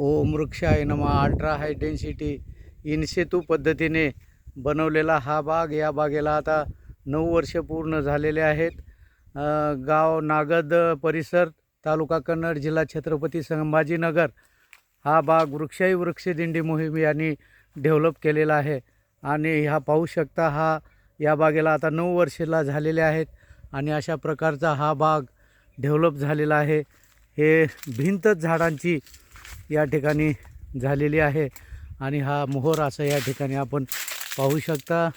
ओम वृक्षाय नमा. Ultra high density इनसेतू पद्धतीने बनवलेला हा बाग. या बागेला आता नऊ वर्ष पूर्ण झालेले आहेत. गाव नागद परिसर तालुका कन्नड जिल्हा छत्रपती संभाजीनगर. हा बाग वृक्षाई वृक्षदिंडी मोहीम यांनी डेव्हलप केलेला आहे. आणि ह्या पाहू शकता हा या बागेला आता नऊ वर्षेला झालेले आहेत. आणि अशा प्रकारचा हा बाग डेव्हलप झालेला आहे. हे भिंतच झाडांची या ठिकाणी झालेली आहे. आणि हा मोहर असा या ठिकाणी आपण पाहू शकता.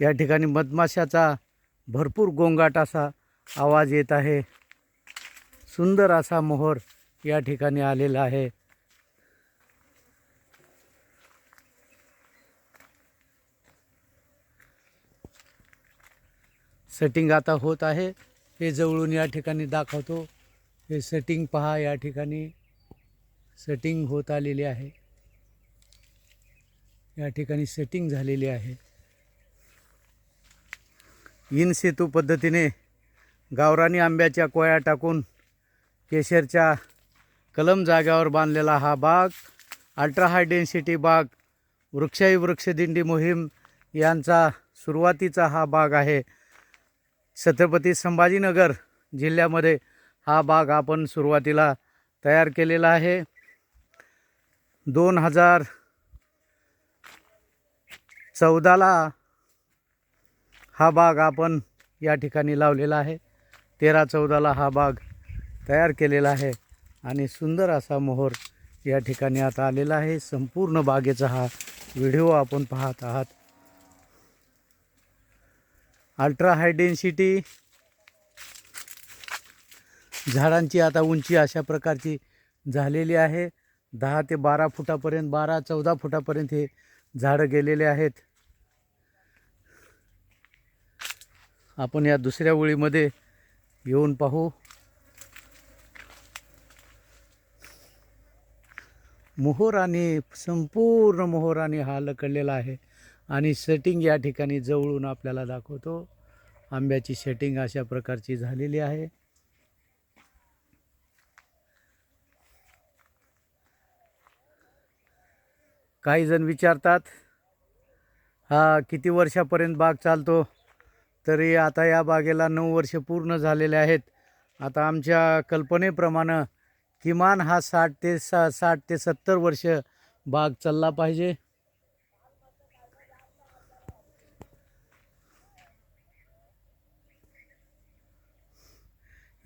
या ठिकाणी मधमाशाचा भरपूर गोंगाट असा आवाज येत आहे. सुंदर असा मोहर या ठिकाणी आलेला आहे. सेटिंग आता होत आहे. हे जवळून या ठिकाणी दाखवतो. हे सेटिंग पहा या ठिकाणी सेटिंग होत आलेली आहे. या ठिकाणी सेटिंग झालेली आहे. इन सेतू पद्धतीने गावरानी आंब्याच्या कोया टाकून केशरच्या कलम जाग्यावर बांधलेला हा बाग अल्ट्रा हाय डेन्सिटी बाग वृक्षाई वृक्षदिंडी मोहीम यांचा सुरुवातीचा हा बाग आहे. छत्रपती संभाजीनगर जिल्ह्यामध्ये हा बाग आपण सुरुवातीला तयार केलेला आहे. दोन हजार चौदाला हा बाग आपण या ठिकाणी लावलेला आहे. तेरा चौदाला हा बाग तयार केलेला आहे आणि सुंदर असा मोहर या ठिकाणी आता आलेला आहे. संपूर्ण बागेचा हा व्हिडिओ आपण पाहत आहात. अल्ट्रा हाय डेन्सिटी झाडांची आता उंची अशा प्रकारची झालेली आहे. दहा ते बारा फुटापर्यंत बारा चौदा फुटापर्यंत हे झाडं गेलेले आहेत. आपण या दुसऱ्या ओळीमध्ये येऊन पाहू. मोहोराने संपूर्ण मोहोराने हा लकडलेला आहे आणि सेटिंग या ठिकाणी जवळून आपल्याला दाखवतो. आंब्याची सेटिंग अशा प्रकारची झालेली आहे. काही जण विचारतात हा किती वर्षापर्यंत बाग चालतो? तरी आता या बागेला नऊ वर्ष पूर्ण झालेले आहेत. आता आमच्या कल्पनेप्रमाणे किमान हा साठ ते सा साठ ते सत्तर वर्ष बाग चालला पाहिजे.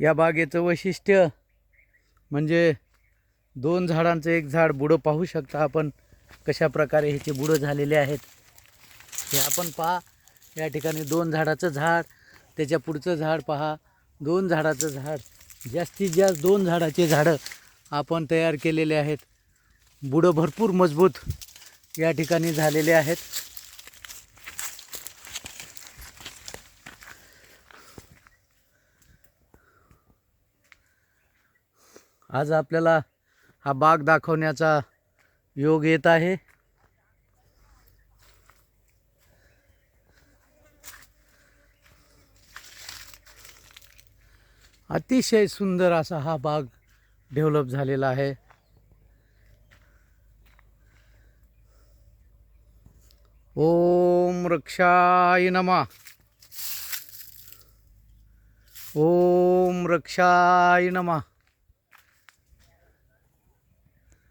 या बागेचं वैशिष्ट्य म्हणजे दोन झाडांचं एक झाड बुडं पाहू शकता आपण. कशा प्रकारे ह्याचे बुडं झालेले आहेत हे आपण पहा. या ठिकाणी दोन झाडाचं झाड त्याच्या पुढचं झाड पहा. दोन झाडाचं झाड जास्तीत जास्त दोन झाडाचे झाडं आपण तयार केलेले आहेत. बुडं भरपूर मजबूत या ठिकाणी झालेले आहेत. आज आपल्याला हा बाग दाखवण्याचा योग येत आहे. अतिशय सुंदर असा हा बाग डेव्हलप झालेला आहे. ओम रक्षाय नमा. ओम रक्षाय नमा.